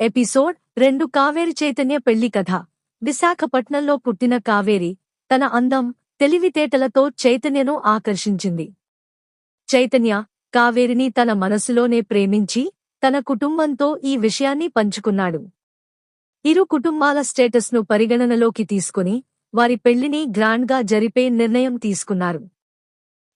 Episode రెండు కావేరి చైతన్య పెళ్ళి కథ. విశాఖపట్నంలో పుట్టిన కావేరి తన అందం తెలివితేటలతో చైతన్యను ఆకర్షించింది. చైతన్య కావేరిని తన మనసులోనే ప్రేమించి తన కుటుంబంతో ఈ విషయాన్ని పంచుకున్నాడు. ఇరు కుటుంబాల స్టేటస్ను పరిగణనలోకి తీసుకుని వారి పెళ్ళిని గ్రాండ్గా జరిపే నిర్ణయం తీసుకున్నారు.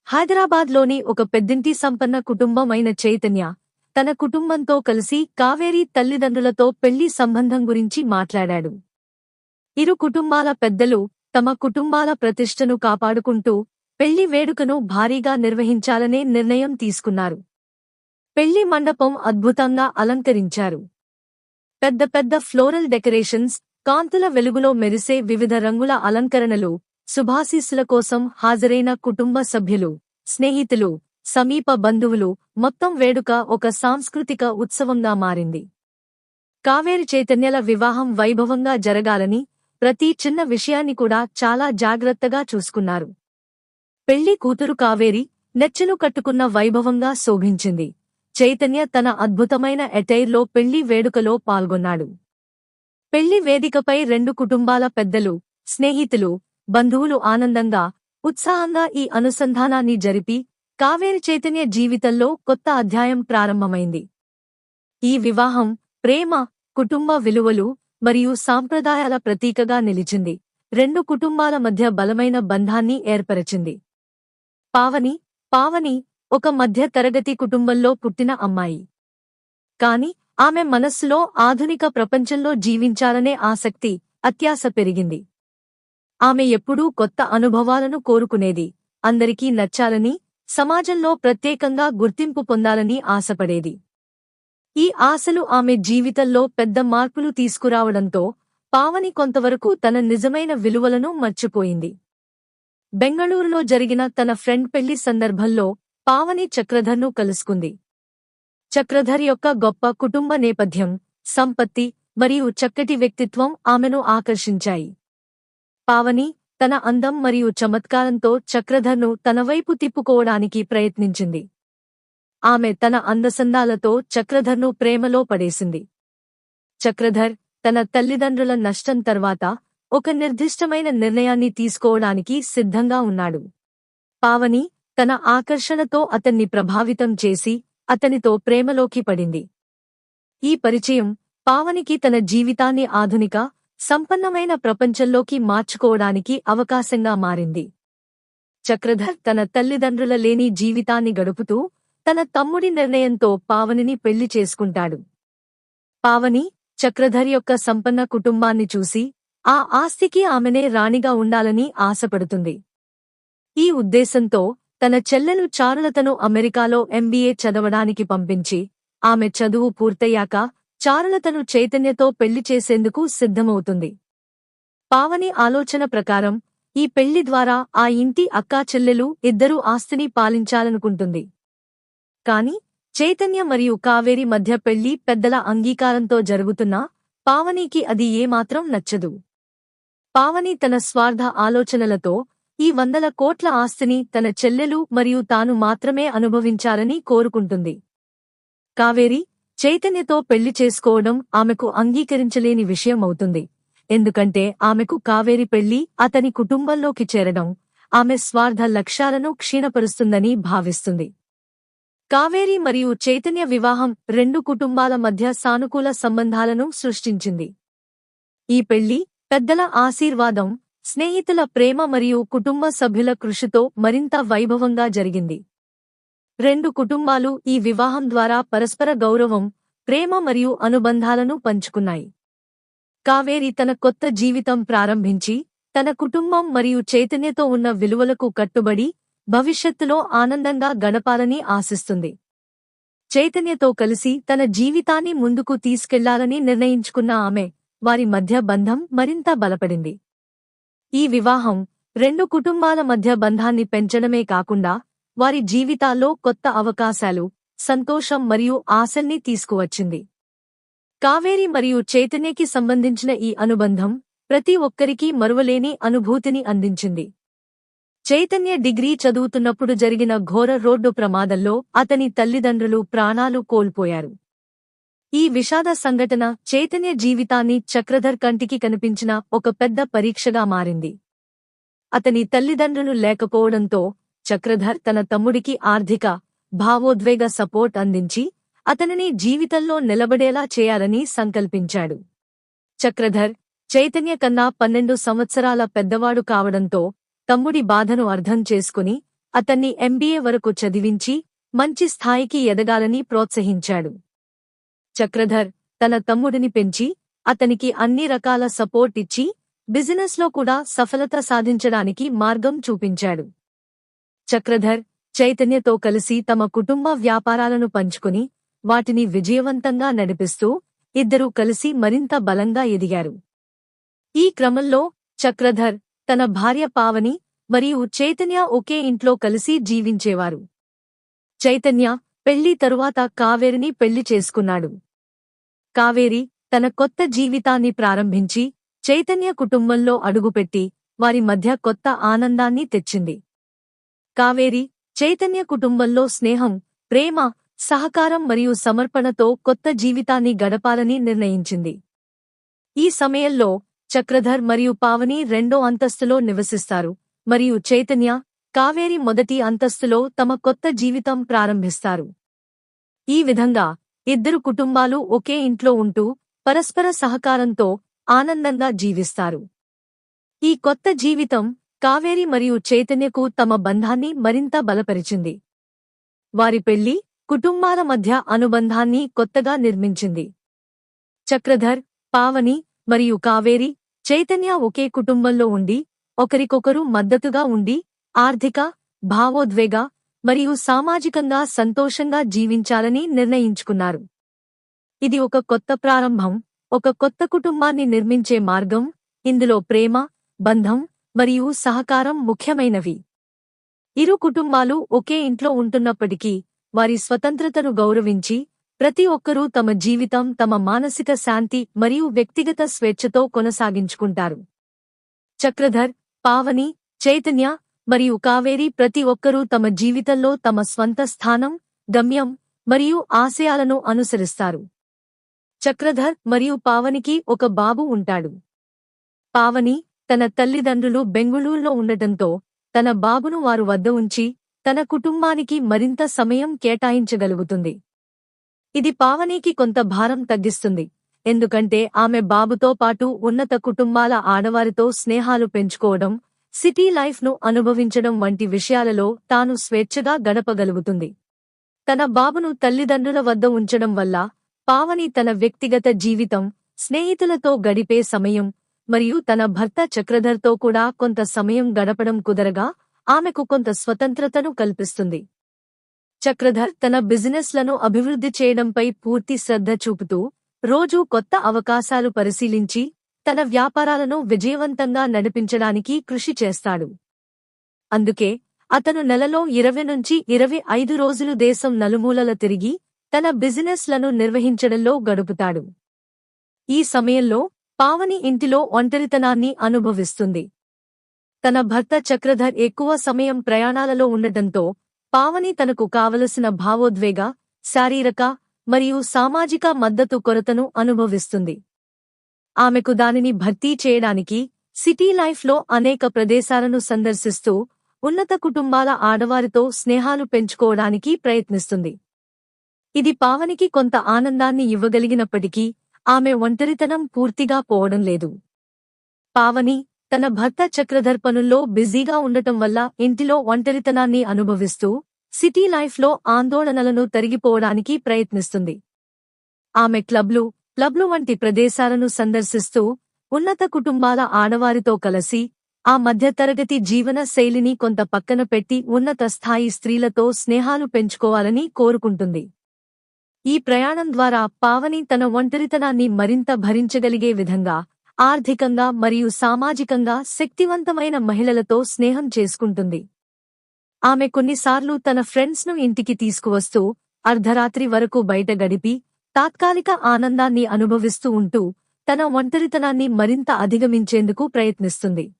హైదరాబాద్లోని ఒక పెద్దింటి సంపన్న కుటుంబం అయిన చైతన్య తన కుటుంబంతో కలిసి కావేరి తల్లిదండ్రులతో పెళ్ళి సంబంధం గురించి మాట్లాడాడు. ఇరు కుటుంబాల పెద్దలు తమ కుటుంబాల ప్రతిష్టను కాపాడుకుంటూ పెళ్ళి వేడుకను భారీగా నిర్వహించాలనే నిర్ణయం తీసుకున్నారు. పెళ్ళి మండపం అద్భుతంగా అలంకరించారు. పెద్ద పెద్ద ఫ్లోరల్ డెకరేషన్స్ కాంతుల వెలుగులో మెరిసే వివిధ రంగుల అలంకరణలు శుభాశీస్సుల కోసం హాజరైన కుటుంబ సభ్యులు స్నేహితులు సమీప బంధువులు మొత్తం వేడుక ఒక సాంస్కృతిక ఉత్సవంగా మారింది. కావేరి చైతన్యల వివాహం వైభవంగా జరగాలని ప్రతి చిన్న విషయాన్ని కూడా చాలా జాగ్రత్తగా చూసుకున్నారు. పెళ్ళి కూతురు కావేరి నెచ్చెను కట్టుకున్న వైభవంగా శోభించింది. చైతన్య తన అద్భుతమైన ఎటైర్లో పెళ్ళి వేడుకలో పాల్గొన్నాడు. పెళ్ళి వేదికపై రెండు కుటుంబాల పెద్దలు స్నేహితులు బంధువులు ఆనందంగా ఉత్సాహంగా ఈ అనుసంధానాన్ని జరిపి కావేరి చైతన్య జీవితంలో కొత్త అధ్యాయం ప్రారంభమైంది. ఈ వివాహం ప్రేమ కుటుంబ విలువలు మరియు సాంప్రదాయాల ప్రతీకగా నిలిచింది. రెండు కుటుంబాల మధ్య బలమైన బంధాన్ని ఏర్పరచింది. పావని పావని ఒక మధ్య తరగతి కుటుంబంలో పుట్టిన అమ్మాయి. కాని ఆమె మనస్సులో ఆధునిక ప్రపంచంలో జీవించాలనే ఆసక్తి అత్యాశ పెరిగింది. ఆమె ఎప్పుడూ కొత్త అనుభవాలను కోరుకునేది అందరికీ నచ్చాలని సమాజంలో ప్రత్యేకంగా గుర్తింపు పొందాలని ఆశపడేది. ఈ ఆశలు ఆమె జీవితంలో పెద్ద మార్పులు తీసుకురావడంతో పావని కొంతవరకు తన నిజమైన విలువలను మర్చిపోయింది. బెంగళూరులో జరిగిన తన ఫ్రెండ్ పెళ్ళి సందర్భంలో పావని చక్రధర్ను కలుసుకుంది. చక్రధర్ యొక్క గొప్ప కుటుంబ నేపథ్యం సంపత్తి మరియు చక్కటి వ్యక్తిత్వం ఆమెను ఆకర్షించాయి. పావని తన అందం మరియు చమత్కారంతో చక్రధర్ను తన వైపు తిప్పుకోవడానికి ప్రయత్నించింది. ఆమె తన అందసందాలతో చక్రధర్ను ప్రేమలో పడేసింది. చక్రధర్ తన తల్లిదండ్రుల నష్టం తర్వాత ఒక నిర్దిష్టమైన నిర్ణయాన్ని తీసుకోవడానికి సిద్ధంగా ఉన్నాడు. పావని తన ఆకర్షణతో అతన్ని ప్రభావితం చేసి అతనితో ప్రేమలోకి పడింది. ఈ పరిచయం పావనికి తన జీవితాన్ని ఆధునిక సంపన్నమైన ప్రపంచంలోకి మార్చుకోవడానికి అవకాశంగా మారింది. చక్రధర్ తన తల్లిదండ్రుల లేని జీవితాన్ని గడుపుతూ తన తమ్ముడి నిర్ణయంతో పావనిని పెళ్ళి చేసుకుంటాడు. పావని చక్రధర్ యొక్క సంపన్న కుటుంబాన్ని చూసి ఆ ఆస్తికి ఆమెనే రాణిగా ఉండాలని ఆశపడుతుంది. ఈ ఉద్దేశంతో తన చెల్లెలు చారులతను అమెరికాలో ఎంబీఏ చదవడానికి పంపించి ఆమె చదువు పూర్తయ్యాక చారులతను చైతన్యతో పెళ్ళి చేసేందుకు సిద్ధమవుతుంది. పావని ఆలోచన ప్రకారం ఈ పెళ్ళి ద్వారా ఆ ఇంటి అక్కా చెల్లెలు ఇద్దరూ ఆస్తిని పాలించాలనుకుంటుంది. కాని చైతన్య మరియు కావేరి మధ్య పెళ్ళి పెద్దల అంగీకారంతో జరుగుతున్నా పావనికి అది ఏమాత్రం నచ్చదు. పావని తన స్వార్థ ఆలోచనలతో ఈ వందల కోట్ల ఆస్తిని తన చెల్లెలు మరియు తాను మాత్రమే అనుభవించాలని కోరుకుంటుంది. కావేరి చైతన్యతో పెళ్ళి చేసుకోవడం ఆమెకు అంగీకరించలేని విషయం అవుతుంది. ఎందుకంటే ఆమెకు కావేరి పెళ్ళి అతని కుటుంబంలోకి చేరడం ఆమె స్వార్థ లక్ష్యాలను క్షీణపరుస్తుందని భావిస్తుంది. కావేరి మరియు చైతన్య వివాహం రెండు కుటుంబాల మధ్య సానుకూల సంబంధాలను సృష్టించింది. ఈ పెళ్ళి పెద్దల ఆశీర్వాదం స్నేహితుల ప్రేమ మరియు కుటుంబ సభ్యుల కృషితో మరింత వైభవంగా జరిగింది. రెండు కుటుంబాలు ఈ వివాహం ద్వారా పరస్పర గౌరవం ప్రేమ మరియు అనుబంధాలను పంచుకున్నాయి. కావేరి తన కొత్త జీవితం ప్రారంభించి తన కుటుంబం మరియు చైతన్యతో ఉన్న విలువలకు కట్టుబడి భవిష్యత్తులో ఆనందంగా గడపాలని ఆశిస్తుంది. చైతన్యతో కలిసి తన జీవితాన్ని ముందుకు తీసుకెళ్ళాలని నిర్ణయించుకున్న ఆమె వారి మధ్య బంధం మరింత బలపడింది. ఈ వివాహం రెండు కుటుంబాల మధ్య బంధాన్ని పెంచడమే కాకుండా వారి జీవితాల్లో కొత్త అవకాశాలు సంతోషం మరియు ఆశల్ని తీసుకువచ్చింది. కావేరి మరియు చైతన్యకి సంబంధించిన ఈ అనుబంధం ప్రతి ఒక్కరికీ మరువలేని అనుభూతిని అందించింది. చైతన్య డిగ్రీ చదువుతున్నప్పుడు జరిగిన ఘోర రోడ్డు ప్రమాదంలో అతని తల్లిదండ్రులు ప్రాణాలు కోల్పోయారు. ఈ విషాద సంఘటన చైతన్య జీవితాన్ని చక్రధర్ కంటికి కనిపించిన ఒక పెద్ద పరీక్షగా మారింది. అతని తల్లిదండ్రులు లేకపోవడంతో చక్రధర్ తన తమ్ముడికి ఆర్థిక భావోద్వేగ సపోర్ట్ అందించి అతనిని జీవితంలో నిలబడేలా చేయాలని సంకల్పించాడు. చక్రధర్ చైతన్య కన్నా పన్నెండు సంవత్సరాల పెద్దవాడు కావడంతో తమ్ముడి బాధను అర్థం చేసుకుని అతన్ని ఎంబీఏ వరకు చదివించి మంచి స్థాయికి ఎదగాలని ప్రోత్సహించాడు. చక్రధర్ తన తమ్ముడిని పెంచి అతనికి అన్ని రకాల సపోర్ట్ ఇచ్చి బిజినెస్లో కూడా సఫలత సాధించడానికి మార్గం చూపించాడు. చక్రధర్ చైతన్యతో కలిసి తమ కుటుంబ వ్యాపారాలను పంచుకుని వాటిని విజయవంతంగా నడిపిస్తూ ఇద్దరూ కలిసి మరింత బలంగా ఎదిగారు. ఈ క్రమంలో చక్రధర్ తన భార్య పావని మరియు చైతన్య ఒకే ఇంట్లో కలిసి జీవించేవారు. చైతన్య పెళ్ళి తరువాత కావేరిని పెళ్ళి చేసుకున్నాడు. కావేరి తన కొత్త జీవితాన్ని ప్రారంభించి చైతన్య కుటుంబంలో అడుగుపెట్టి వారి మధ్య కొత్త ఆనందాన్ని తెచ్చింది. కావేరి చైతన్య కుటుంబంలో స్నేహం ప్రేమ సహకారం మరియు సమర్పణతో కొత్త జీవితాన్ని గడపాలని నిర్ణయించింది. ఈ సమయంలో చక్రధర్ మరియు పావని రెండో అంతస్తులో నివసిస్తారు మరియు చైతన్య కావేరి మొదటి అంతస్తులో తమ కొత్త జీవితం ప్రారంభిస్తారు. ఈ విధంగా ఇద్దరు కుటుంబాలు ఒకే ఇంట్లో ఉంటూ పరస్పర సహకారంతో ఆనందంగా జీవిస్తారు. ఈ కొత్త జీవితం కావేరి మరియు చైతన్యకు తమ బంధాన్ని మరింత బలపరిచింది. వారి పెళ్ళి కుటుంబాల మధ్య అనుబంధాన్ని కొత్తగా నిర్మించింది. చక్రధర్ పావని మరియు కావేరి చైతన్య ఒకే కుటుంబంలో ఉండి ఒకరికొకరు మద్దతుగా ఉండి ఆర్థిక భావోద్వేగ మరియు సామాజికంగా సంతోషంగా జీవించాలని నిర్ణయించుకున్నారు. ఇది ఒక కొత్త ప్రారంభం ఒక కొత్త కుటుంబాన్ని నిర్మించే మార్గం ఇందులో ప్రేమ బంధం మరియు సహకారం ముఖ్యమైనవి. ఇరు కుటుంబాలు ఒకే ఇంట్లో ఉంటున్నప్పటికీ వారి స్వతంత్రతను గౌరవించి ప్రతి ఒక్కరూ తమ జీవితం తమ మానసిక శాంతి మరియు వ్యక్తిగత స్వేచ్ఛతో కొనసాగించుకుంటారు. చక్రధర్ పావని చైతన్య మరియు కావేరి ప్రతి ఒక్కరూ తమ జీవితంలో తమ స్వంత స్థానం గమ్యం మరియు ఆశయాలను అనుసరిస్తారు. చక్రధర్ మరియు పావనికి ఒక బాబు ఉంటాడు. పావని తన తల్లిదండ్రులు బెంగుళూరులో ఉండటంతో తన బాబును వారు వద్ద ఉంచి తన కుటుంబానికి మరింత సమయం కేటాయించగలుగుతుంది. ఇది పావనికి కొంత భారం తగ్గిస్తుంది. ఎందుకంటే ఆమె బాబుతో పాటు ఉన్నత కుటుంబాల ఆడవారితో స్నేహాలు పెంచుకోవడం సిటీ లైఫ్ను అనుభవించడం వంటి విషయాలలో తాను స్వేచ్ఛగా గడపగలుగుతుంది. తన బాబును తల్లిదండ్రుల వద్ద ఉంచడం వల్ల పావని తన వ్యక్తిగత జీవితం స్నేహితులతో గడిపే సమయం మరియు తన భర్త చక్రధర్తో కూడా కొంత సమయం గడపడం కుదరగా ఆమెకు కొంత స్వతంత్రతను కల్పిస్తుంది. చక్రధర్ తన బిజినెస్లను అభివృద్ధి చేయడంపై పూర్తి శ్రద్ధ చూపుతూ రోజూ కొత్త అవకాశాలు పరిశీలించి తన వ్యాపారాలను విజయవంతంగా నడిపించడానికి కృషి చేస్తాడు. అందుకే అతను నెలలో ఇరవై నుంచి ఇరవై ఐదు రోజులు దేశం నలుమూలల తిరిగి తన బిజినెస్లను నిర్వహించడంలో గడుపుతాడు. ఈ సమయంలో పావని ఇంటిలో ఒంటరితనాన్ని అనుభవిస్తుంది. తన భర్త చక్రధర్ ఎక్కువ సమయం ప్రయాణాలలో ఉండటంతో పావని తనకు కావలసిన భావోద్వేగ శారీరక మరియు సామాజిక మద్దతు కొరతను అనుభవిస్తుంది. ఆమెకు దానిని భర్తీ చేయడానికి సిటీ లైఫ్లో అనేక ప్రదేశాలను సందర్శిస్తూ ఉన్నత కుటుంబాల ఆడవారితో స్నేహాలు పెంచుకోవడానికి ప్రయత్నిస్తుంది. ఇది పావనికి కొంత ఆనందాన్ని ఇవ్వగలిగినప్పటికీ ఆమె ఒంటరితనం పూర్తిగా పోవడం లేదు. పావని తన భర్త చక్రధర్ పనుల్లో బిజీగా ఉండటం వల్ల ఇంటిలో ఒంటరితనాన్ని అనుభవిస్తూ సిటీ లైఫ్లో ఆందోళనలను తరిగిపోవడానికి ప్రయత్నిస్తుంది. ఆమె క్లబ్లు క్లబ్లు వంటి ప్రదేశాలను సందర్శిస్తూ ఉన్నత కుటుంబాల ఆడవారితో కలిసి ఆ మధ్యతరగతి జీవన శైలిని కొంత పక్కన పెట్టి ఉన్నత స్థాయి స్త్రీలతో స్నేహాలు పెంచుకోవాలని కోరుకుంటుంది. ఈ ప్రయాణం ద్వారా పావని తన ఒంటరితనాన్ని మరింత భరించగలిగే విధంగా ఆర్థికంగా మరియు సామాజికంగా శక్తివంతమైన మహిళలతో స్నేహం చేసుకుంటుంది. ఆమె కొన్నిసార్లు తన ఫ్రెండ్స్ను ఇంటికి తీసుకువస్తూ అర్ధరాత్రి వరకు బయట గడిపి తాత్కాలిక ఆనందాన్ని అనుభవిస్తూ ఉంటూ తన ఒంటరితనాన్ని మరింత అధిగమించేందుకు ప్రయత్నిస్తుంది.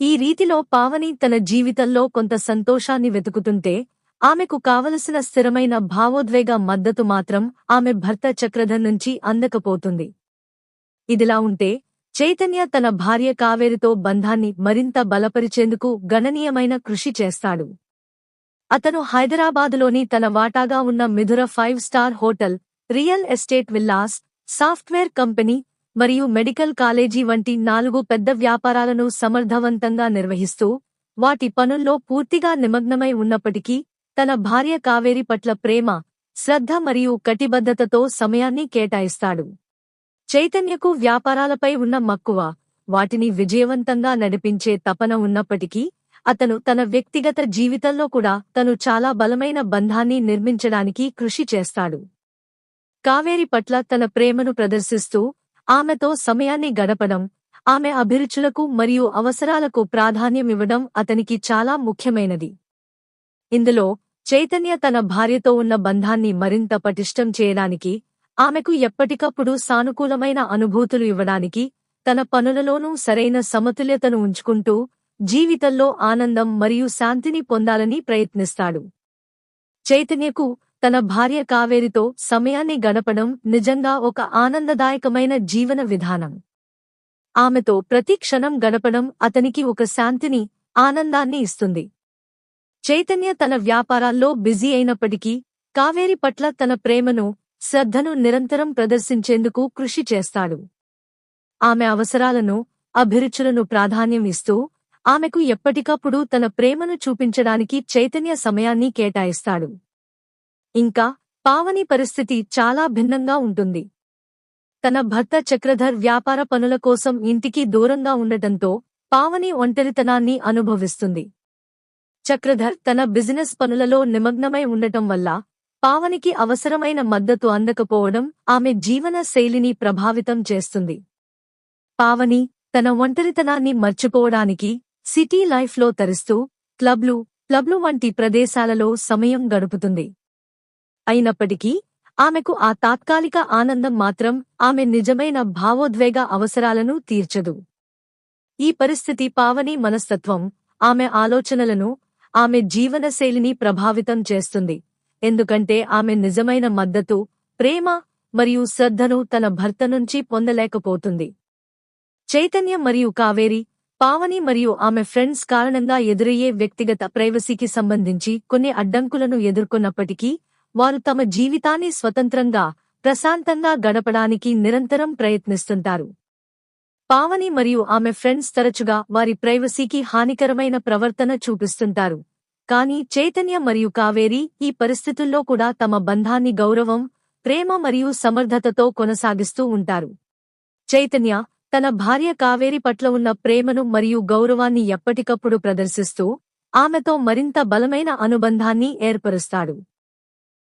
ఈ రీతిలో పావని తన జీవితంలో కొంత సంతోషాన్ని వెతుకుతుంటే ఆమెకు కావలసిన స్థిరమైన భావోద్వేగ మద్దతు మాత్రం ఆమె భర్త చక్రధర్ నుంచి అందకపోతుంది. ఇదిలా ఉంటే చైతన్య తన భార్య కావేరితో బంధాన్ని మరింత బలపరిచేందుకు గణనీయమైన కృషి చేస్తాడు. అతను హైదరాబాదులోని తన వాటాగా ఉన్న Mithura five star hotel real estate villas software company మరియు మెడికల్ కాలేజీ వంటి నాలుగు పెద్ద వ్యాపారాలను సమర్థవంతంగా నిర్వహిస్తూ వాటి పనుల్లో పూర్తిగా నిమగ్నమై ఉన్నప్పటికీ తన భార్య కావేరి పట్ల ప్రేమ శ్రద్ధ మరియు కటిబద్ధతతో సమయాన్ని కేటాయిస్తాడు. చైతన్యకు వ్యాపారాలపై ఉన్న మక్కువ వాటిని విజయవంతంగా నడిపించే తపన ఉన్నప్పటికీ అతను తన వ్యక్తిగత జీవితంలో కూడా తను చాలా బలమైన బంధాన్ని నిర్మించడానికి కృషి చేస్తాడు. కావేరి పట్ల తన ప్రేమను ప్రదర్శిస్తూ ఆమెతో సమయాన్ని గడపడం ఆమె అభిరుచులకు మరియు అవసరాలకు ప్రాధాన్యమివ్వడం అతనికి చాలా ముఖ్యమైనది. ఇందులో చైతన్య తన భార్యతో ఉన్న బంధాన్ని మరింత పటిష్టం చేయడానికి ఆమెకు ఎప్పటికప్పుడు సానుకూలమైన అనుభూతులు ఇవ్వడానికి తన పనులలోనూ సరైన సమతుల్యతను ఉంచుకుంటూ జీవితంలో ఆనందం మరియు శాంతిని పొందాలని ప్రయత్నిస్తాడు. చైతన్యకు తన భార్య కావేరితో సమయాన్ని గడపడం నిజంగా ఒక ఆనందదాయకమైన జీవన విధానం. ఆమెతో ప్రతి క్షణం గడపడం అతనికి ఒక శాంతిని ఆనందాన్ని ఇస్తుంది. చైతన్య తన వ్యాపారాల్లో బిజీ అయినప్పటికీ కావేరి పట్ల తన ప్రేమను శ్రద్ధను నిరంతరం ప్రదర్శించేందుకు కృషి చేస్తాడు. ఆమె అవసరాలను అభిరుచులను ప్రాధాన్యం ఇస్తూ ఆమెకు ఎప్పటికప్పుడు తన ప్రేమను చూపించడానికి చైతన్య సమయాన్ని కేటాయిస్తాడు. ఇంకా పావని పరిస్థితి చాలా భిన్నంగా ఉంటుంది. తన భర్త చక్రధర్ వ్యాపార పనుల కోసం ఇంటికి దూరంగా ఉండటంతో పావని ఒంటరితనాన్ని అనుభవిస్తుంది. చక్రధర్ తన బిజినెస్ పనులలో నిమగ్నమై ఉండటం వల్ల పావనికి అవసరమైన మద్దతు అందకపోవడం ఆమె జీవన శైలిని ప్రభావితం చేస్తుంది. పావని తన ఒంటరితనాన్ని మర్చిపోవడానికి సిటీ లైఫ్లో తరిస్తూ క్లబ్లు క్లబ్లు వంటి ప్రదేశాలలో సమయం గడుపుతుంది. అయినప్పటికీ ఆమెకు ఆ తాత్కాలిక ఆనందం మాత్రం ఆమె నిజమైన భావోద్వేగ అవసరాలను తీర్చదు. ఈ పరిస్థితి పావని మనస్తత్వం ఆమె ఆలోచనలను ఆమె జీవనశైలిని ప్రభావితం చేస్తుంది. ఎందుకంటే ఆమె నిజమైన మద్దతు ప్రేమ మరియు శ్రద్ధను తన భర్త నుంచి పొందలేకపోతుంది. చైతన్య మరియు కావేరి పావని మరియు ఆమె ఫ్రెండ్స్ కారణంగా ఎదురయ్యే వ్యక్తిగత ప్రైవసీకి సంబంధించి కొన్ని అడ్డంకులను ఎదుర్కొన్నప్పటికీ వారు తమ జీవితాన్ని స్వతంత్రంగా ప్రశాంతంగా గడపడానికి నిరంతరం ప్రయత్నిస్తుంటారు. పావని మరియు ఆమె ఫ్రెండ్స్ తరచుగా వారి ప్రైవసీకి హానికరమైన ప్రవర్తన చూపిస్తుంటారు. కానీ చైతన్య మరియు కావేరి ఈ పరిస్థితుల్లో కూడా తమ బంధాన్ని గౌరవం ప్రేమ మరియు సమర్థతతో కొనసాగిస్తూ ఉంటారు. చైతన్య తన భార్య కావేరి పట్ల ఉన్న ప్రేమను మరియు గౌరవాన్ని ఎప్పటికప్పుడు ప్రదర్శిస్తూ ఆమెతో మరింత బలమైన అనుబంధాన్ని ఏర్పరుస్తాడు.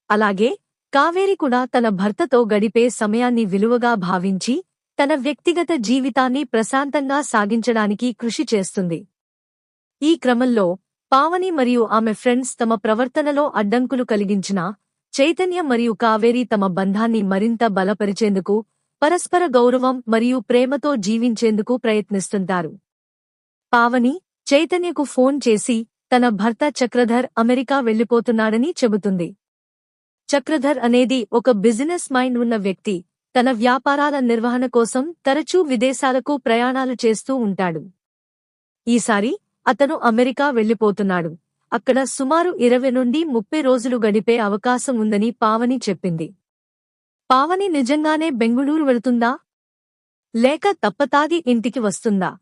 అలాగే కావేరి కూడా తన భర్తతో గడిపే సమయాన్ని విలువగా భావించి తన వ్యక్తిగత జీవితాన్ని ప్రశాంతంగా సాగించడానికి కృషి చేస్తుంది. ఈ క్రమంలో పావని మరియు ఆమె ఫ్రెండ్స్ తమ ప్రవర్తనలో అడ్డంకులు కలిగించిన చైతన్య మరియు కావేరి తమ బంధాన్ని మరింత బలపరిచేందుకు పరస్పర గౌరవం మరియు ప్రేమతో జీవించేందుకు ప్రయత్నిస్తుంటారు. పావని చైతన్యకు ఫోన్ చేసి తన భర్త చక్రధర్ అమెరికా వెళ్ళిపోతున్నాడని చెబుతుంది. చక్రధర్ అనేది ఒక బిజినెస్ మైండ్ ఉన్న వ్యక్తి. తన వ్యాపారాల నిర్వహణ కోసం తరచూ విదేశాలకు ప్రయాణాలు చేస్తూ ఉంటాడు. ఈసారి అతను అమెరికా వెళ్ళిపోతున్నాడు అక్కడ సుమారు ఇరవై నుండి ముప్పై రోజులు గడిపే అవకాశం ఉందని పావని చెప్పింది. పావని నిజంగానే బెంగుళూరు వెళుతుందా? లేక తప్పతాగి ఇంటికి వస్తుందా?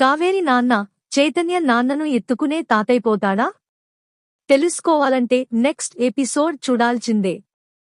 కావేరి నాన్న చైతన్య నాన్నను ఎత్తుకునే తాతైపోతాడా తెలుసుకోవాలంటే నెక్స్ట్ ఎపిసోడ్ చూడాల్సిందే.